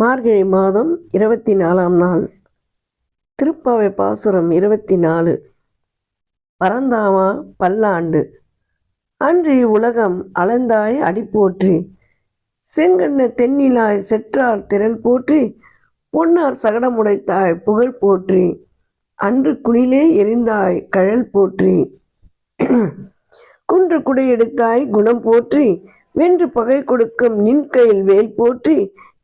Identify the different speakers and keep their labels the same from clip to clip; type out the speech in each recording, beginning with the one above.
Speaker 1: மார்கழி மாதம் இருபத்தி நாலாம் நாள். திருப்பாவை பாசுரம் இருபத்தி நாலு பரந்தாமா பல்லாண்டு. அன்று இவ்வுலகம் அளந்தாய் அடி போற்றி செங்கண்ண தென்னிலாய் செற்றார் திரள் போற்றி. பொன்னார் சகடமுடைத்தாய் புகழ் போற்றி. அன்று குணிலே எரிந்தாய் கழல் போற்றி. குன்று குடையெடுத்தாய் குணம் போற்றி. வென்று பகை கொடுக்கும் நின் கையில் வேல் போற்றி.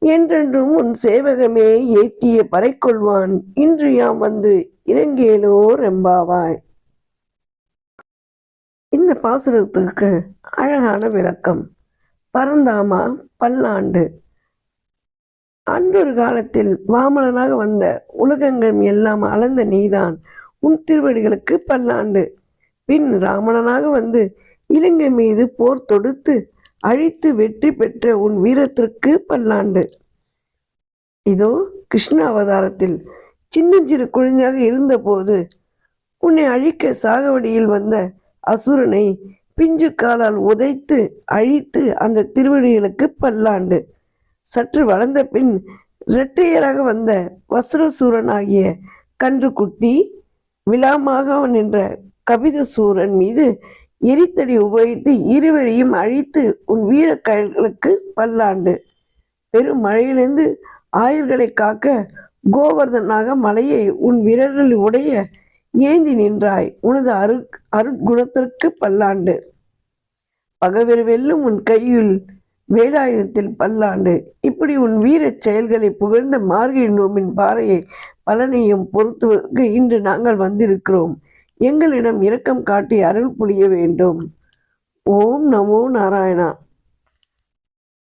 Speaker 1: என்றென்றும் உன் சேவகமே ஏத்திய பறைக்கொள்வான். இன்று யாம் வந்து இறங்கேலோ ரெம்பாவாய். இந்த பாசுரத்துக்கு அழகான விளக்கம். பரந்தாமா பல்லாண்டு. அன்றொரு காலத்தில் வாமனனாக வந்த உலகங்கள் எல்லாம் அளந்த நீதான். உன் திருவடிகளுக்கு பல்லாண்டு. பின் ராமணனாக வந்து இலங்கை மீது போர் தொடுத்து அழித்து வெற்றி பெற்ற உன் வீரத்திற்கு பல்லாண்டு. இதோ கிருஷ்ண அவதாரத்தில் சின்னஞ்சிறு குழந்தையாக இருந்தபோது உன்னை அழிக்க சாகவடியில் வந்த அசுரனை பிஞ்சு காலால் உதைத்து அழித்து அந்த திருவடிகளுக்கு பல்லாண்டு. சற்று வளர்ந்த பின் இரட்டையராக வந்த வசுரசூரன் ஆகிய கன்றுக்குட்டி விலாமாக நின்ற கபித சூரன் மீது எரித்தடி உபயோகித்து இருவரையும் அழித்து உன் வீர கயல்களுக்கு பல்லாண்டு. பெரும் மழையிலிருந்து ஆயர்களை காக்க கோவர்தனாக மலையை உன் விரல்கள் உடைய ஏந்தி நின்றாய். உனது அரு அருட்குணத்திற்கு பல்லாண்டு. பகவர் வெல்லும் உன் கையில் வேலாயுதத்தில் பல்லாண்டு. இப்படி உன் வீரச் செயல்களை புகழ்ந்த மார்கழி நோம்பின் பாறையை பலனையும் பொறுத்துவதற்கு இன்று நாங்கள் வந்திருக்கிறோம். எங்களிடம் இரக்கம் காட்டி அருள் புரிய வேண்டும். ஓம் நமோ நாராயணா.